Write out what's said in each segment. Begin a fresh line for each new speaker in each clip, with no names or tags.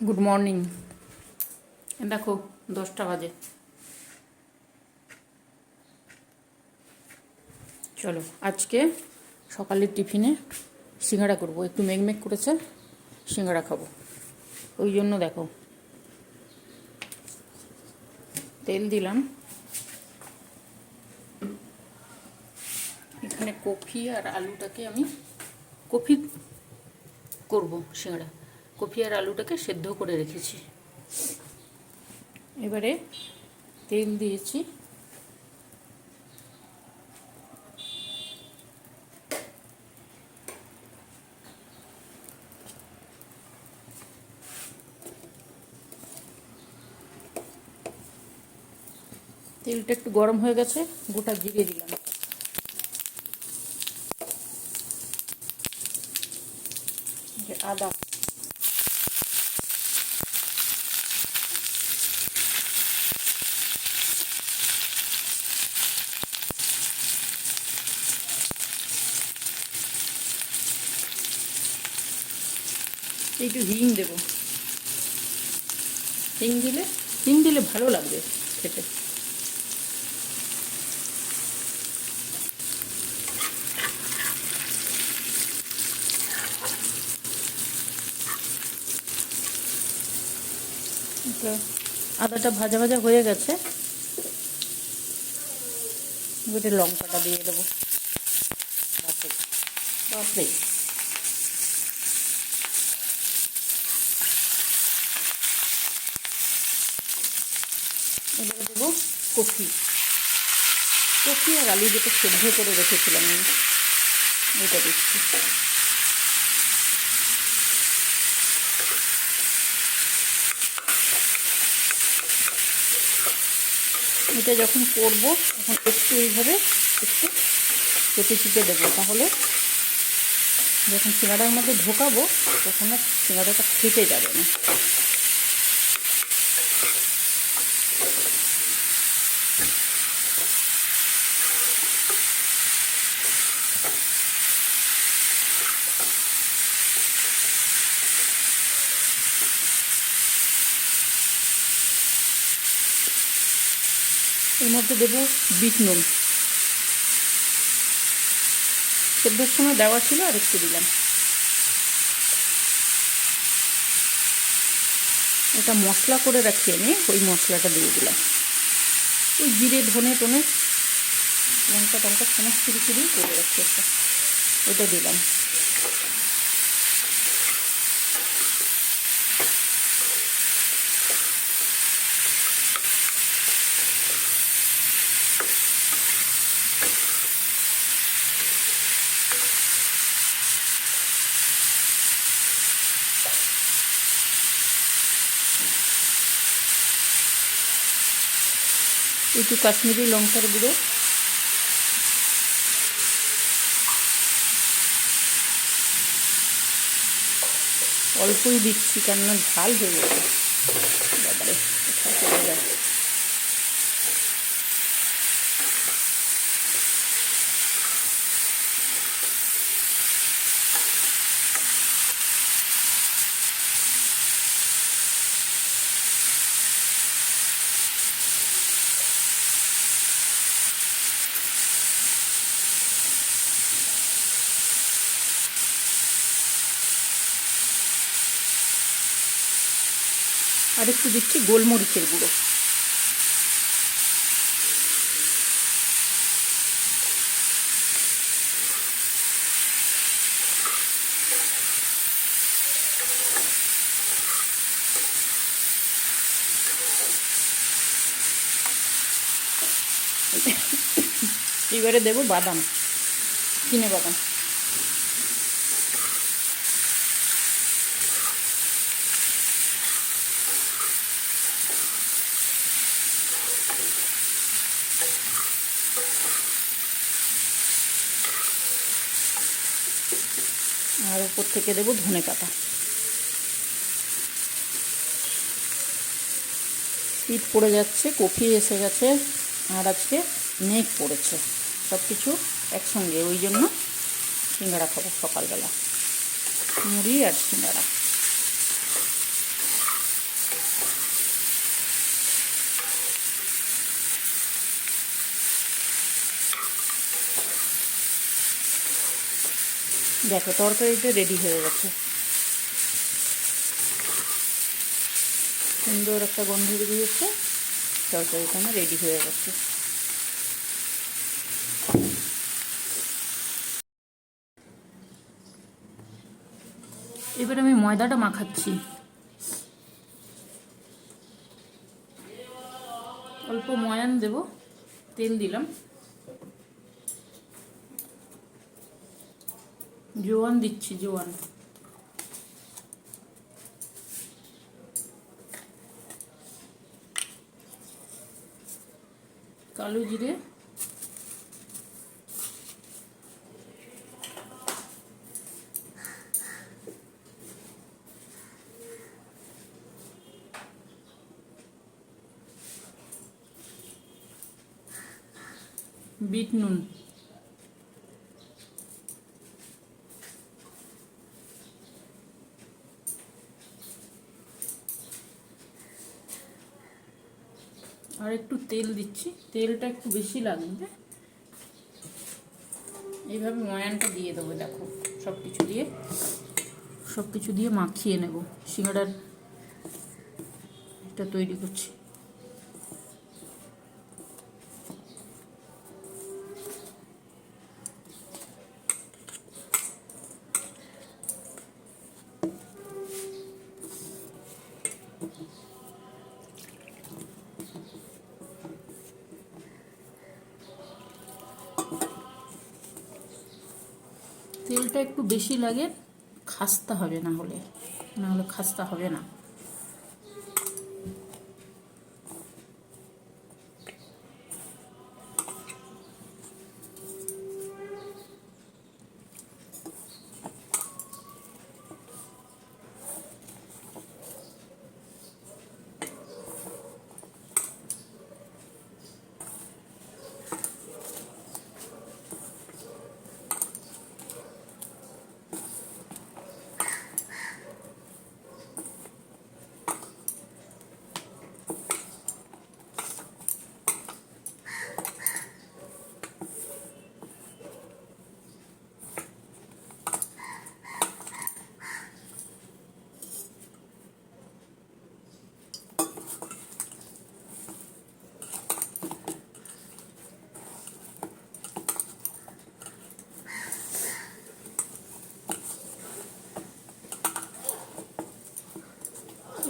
Good morning দেখো, দশটা বাজে। চলো, আজকে সকালের টিফিনে সিঙ্গাড়া করব। একটু মেঘমেঘ করেছে সিঙ্গাড়া খাব। ওই জন্য দেখো, তেল দিলাম। এখানে কফি আর আলুটাকে আমি কফি করব সিঙ্গাড়া কফি আর আলুটাকে সেদ্ধ করে রেখেছি। এবারে তেল দিয়েছি। তেলটা একটু গরম হয়ে গেছে, গোটা জিরে দিলাম যে আদা একটু হিং দেব। হিং দিলে? হিং দিলে ভালো লাগবে খেতে। আদাটা ভাজা ভাজা হয়ে গেছে। লঙ্কাটা দিয়ে দেবো। বাপরে বাপরে। এবারে দেবো কফি। কফি আর আলু দুটো সেদ্ধ করে রেখেছিলাম আমি। এটা দিচ্ছি এটা যখন করব, তখন একটু এইভাবে একটু চেপে চিপে দেবো। তাহলে যখন সিঙ্গাড়ার মধ্যে ঢোকাবো, তখন আর সিঙ্গাড়াটা ফেটে যাবে না। মধ্যে দেবো বিট নুন। সেদ্ধর সময় দেওয়া ছিল, আর একটু দিলাম। এটা মশলা করে রাখি আমি, ওই মশলাটা দিয়ে দিলাম। ওই জিরে, ধনে টনে লঙ্কা টঙ্কা সমস্ত কিছু দিয়ে করে রাখি একটা। ওইটা দিলাম। একটু কাশ্মীরি লঙ্কার গুঁড়ো। অল্পই দিচ্ছি কেননা ঝাল হয়ে যাবে বাবারে চলে যায় আর একটু দিচ্ছি গোলমরিচের গুঁড়ো। এবারে দেবো বাদাম কিনে বাদাম। থেকে দেবো ধনে পাতা। শীত পড়ে যাচ্ছে, কফি এসে গেছে, আর আজকে মেঘ পড়েছে। সব কিছু একসঙ্গে, ওই জন্য সিঙ্গাড়া খাব সকালবেলা। মুড়ি আর সিঙ্গাড়া। দেখো, তরকারিটা রেডি হয়ে গেছে। সুন্দর একটা গন্ধ বেরিয়েছে, তরকারিটা আমার রেডি হয়ে গেছে। এবার আমি ময়দাটা মাখাচ্ছি। অল্প ময়ান দেব, তেল দিলাম। জোয়ান দিচ্ছি জোয়ান। কালো জিরে। বিট নুন আর একটু তেল দিচ্ছি। তেলটা একটু বেশি লাগবে। এইভাবে ময়ানটা দিয়ে দেবো, দেখো সব কিছু দিয়ে। সব কিছু দিয়ে মাখিয়ে নেব। সিঙ্গাড়ার এটা তৈরি করছি। তেলটা একটু বেশি লাগে খাস্তা হবে না হলে। না হলে খাস্তা হবে না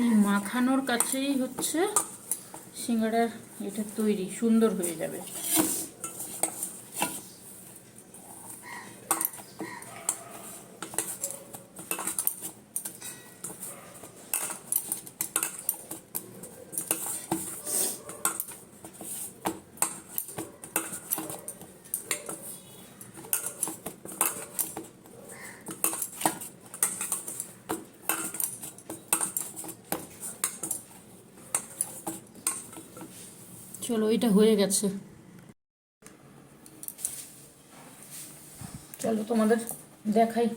এই মাখানোর কাছেই হচ্ছে সিঙ্গাড়ার এটা তৈরি সুন্দর হয়ে যাবে। চলো, এটা হয়ে গেছে। চলো তোমাদের দেখাই।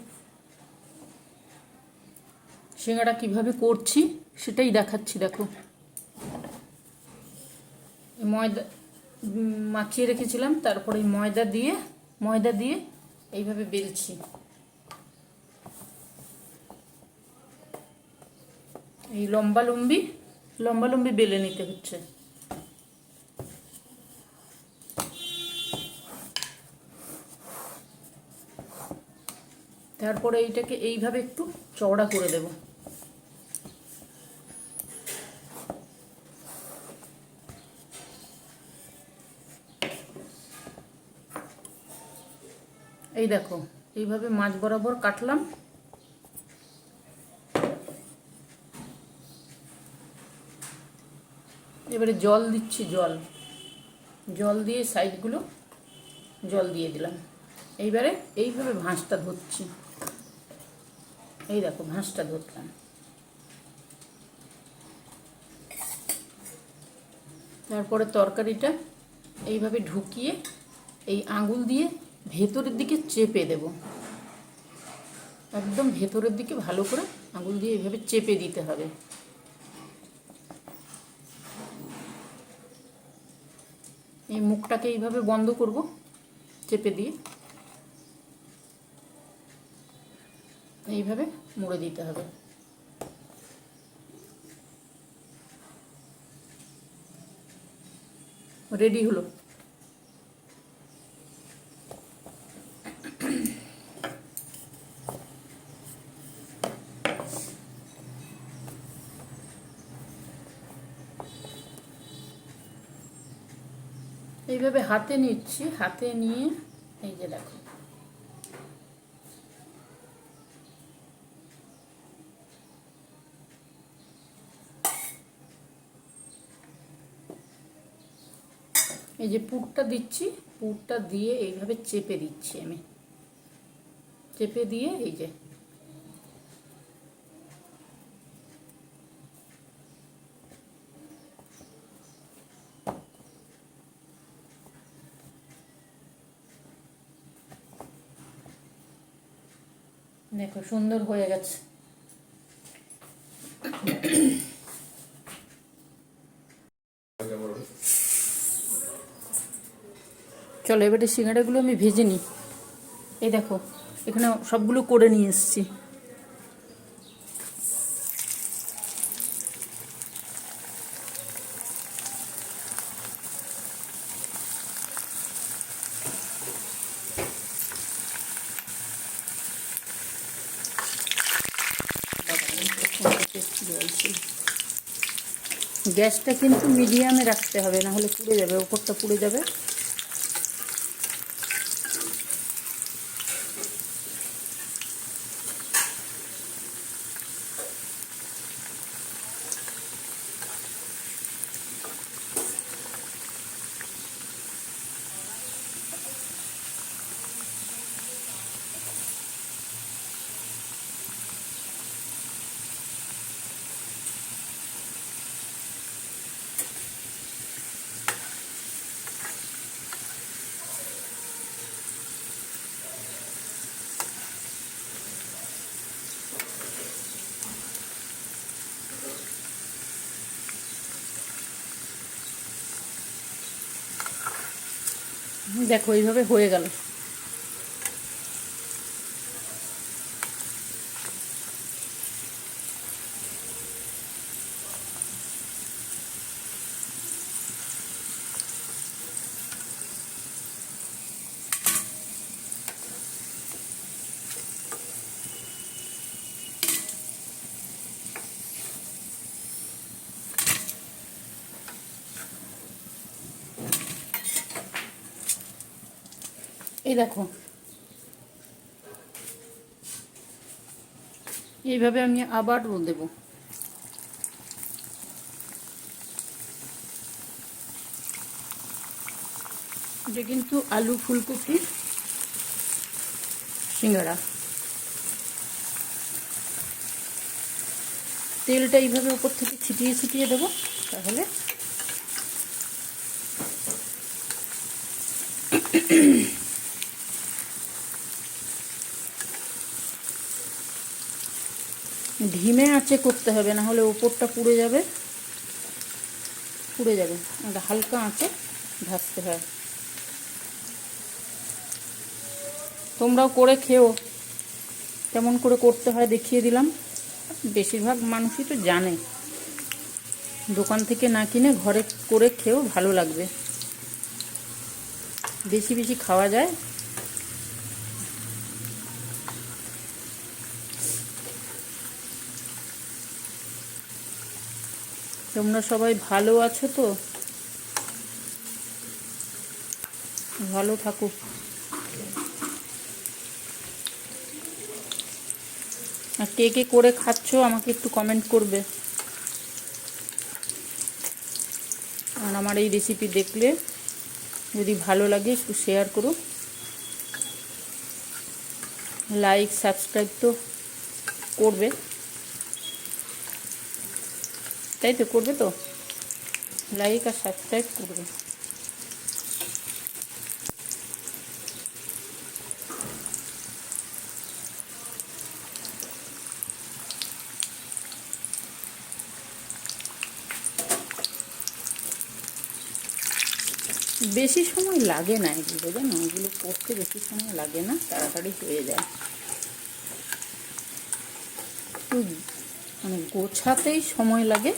সিঙ্গাটা কীভাবে করছি সেটাই দেখাচ্ছি, দেখো। ময়দা মাখিয়ে রেখেছিলাম, তারপরে ময়দা দিয়ে ময়দা দিয়ে এইভাবে বেলছি। এই লম্বা লম্বি লম্বা লম্বি বেলে নিতে হচ্ছে। তারপরে এইটাকে এইভাবে একটু চওড়া করে দেব। এই দেখো, এইভাবে মাছ বরাবর কাটলাম। এবারে জল দিচ্ছি, জল। জল দিয়ে সাইডগুলো জল দিয়ে দিলাম। এইবারে এইভাবে ভাঁজটা ধরছি। এই দেখো ভাঁজটা ধরলাম। তারপরে তরকারিটা এইভাবে ঢুকিয়ে এই আঙুল দিয়ে ভেতরের দিকে চেপে দেব। একদম ভেতরের দিকে ভালো করে আঙুল দিয়ে এইভাবে চেপে দিতে হবে। এই মুখটাকে এইভাবে বন্ধ করব, চেপে দিয়ে। এইভাবে মুড়ে দিতে হবে। রেডি হলো। এইভাবে হাতে নিচ্ছি হাতে নিয়ে এই যে দেখো। এই যে পুরটা দিচ্ছি, পুরটা দিয়ে এইভাবে চেপে দিচ্ছি আমি। চেপে দিয়ে এই যে। দেখো, সুন্দর হয়ে গেছে। চলো, এবারে সিঙ্গাড়াগুলো আমি ভেজে নিই। এই দেখো, এখানে সবগুলো করে নিয়ে এসেছি। গ্যাসটা কিন্তু মিডিয়ামে রাখতে হবে না হলে পুড়ে যাবে, ওপরটা পুড়ে যাবে। দেখো এইভাবে হয়ে গেল। এই দেখো। এইভাবে আমি আবার রোল দেব। এটা কিন্তু আলু ফুলকপি সিঙ্গাড়া তেলটা এইভাবে উপর থেকে ছিটিয়ে ছিটিয়ে দেবো, তাহলে ধিমে আঁচে করতে হবে, না হলে ওপরটা পুড়ে যাবে। পুড়ে যাবে। হালকা আঁচে ভাজতে হয়। তোমরাও করে খেও। কেমন করে করতে হয় দেখিয়ে দিলাম। বেশিরভাগ মানুষই তো জানে। দোকান থেকে না কিনে ঘরে করে খেয়েও ভালো লাগবে। বেশি বেশি খাওয়া যায়। তোমরা সবাই ভালো আছো তো? ভালো থাকো। আর কে কে করে খাচ্ছ আমাকে একটু কমেন্ট করবে। আর আমার এই রেসিপি দেখলে যদি ভালো লাগে একটু শেয়ার করো। লাইক সাবস্ক্রাইব তো করবে। তাই তো করবে তো? লাইক আর সাবস্ক্রাইব করবে। বেশি সময় লাগে না এগুলো, জানো? এগুলো করতে বেশি সময় লাগে না, তাড়াতাড়ি হয়ে যায়। মানে গোছাতেই সময় লাগে।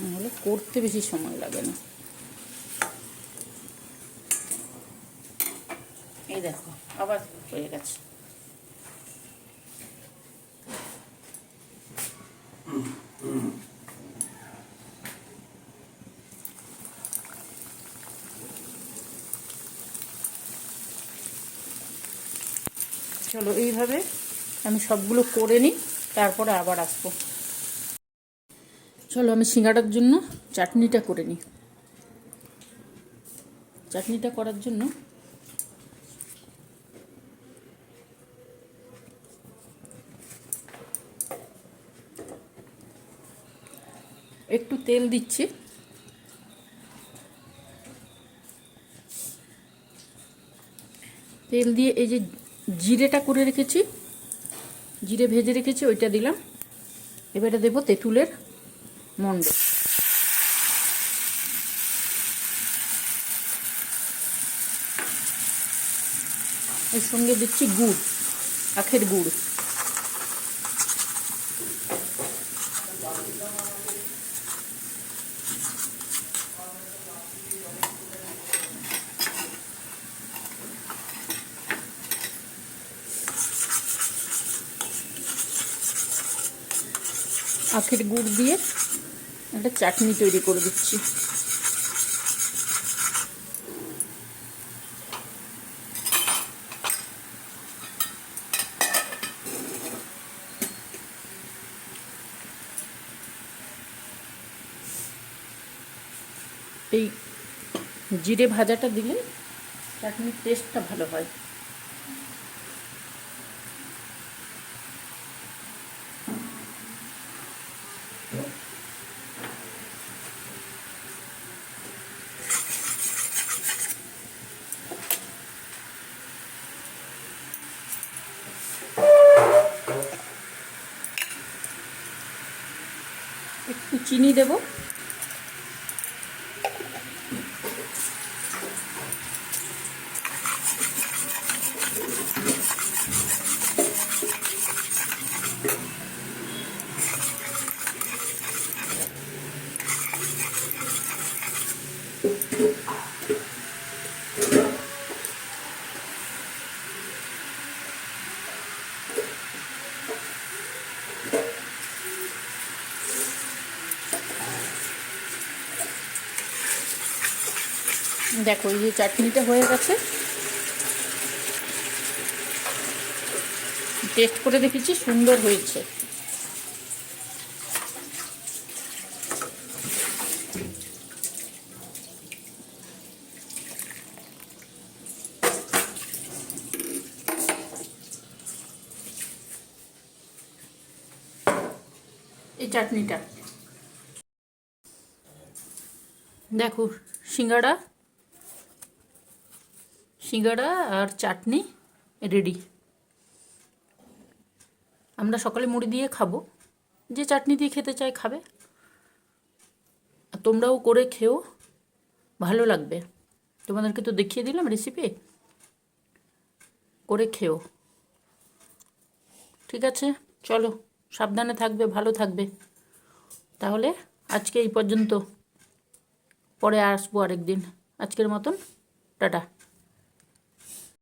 নাহলে করতে বেশি সময় লাগে না। এই দেখো, আবার হয়ে গেছে। চলো এইভাবে আমি সবগুলো করে নিই, তারপরে আবার আসব। চলো আমি সিঙ্গাড়ার জন্য চাটনিটা করে নিই। চাটনিটা করার জন্য একটু তেল দিচ্ছি। তেল দিয়ে এই যে জিরেটা করে রেখেছি, জিরে ভেজে রেখেছি, ওইটা দিলাম। এবারে দেবো তেঁতুলের মন্ড এর সঙ্গে দিচ্ছি গুড় আখের গুড়। আখের গুড় দিয়ে একটা চাটনি তৈরি করে দিচ্ছি। এই জিরে ভাজাটা দিলে চাটনির টেস্টটা ভালো হয় একটু চিনি দেব। দেখো, এই যে চাটনিটা হয়ে গেছে। টেস্ট করে দেখেছি, সুন্দর হয়েছে। এই চাটনিটা। দেখো, সিঙ্গাড়া সিঙ্গাড়া আর চাটনি রেডি আমরা সকালে মুড়ি দিয়ে খাব। যে চাটনি দিয়ে খেতে চায় খাবে। আর তোমরাও করে খেও। ভালো লাগবে। তোমাদেরকে তো দেখিয়ে দিলাম রেসিপি করে খেও। ঠিক আছে? চলো, সাবধানে থাকবে, ভালো থাকবে। তাহলে আজকে এই পর্যন্ত। পরে আসব আরেকদিন। আজকের মতন, টাটা।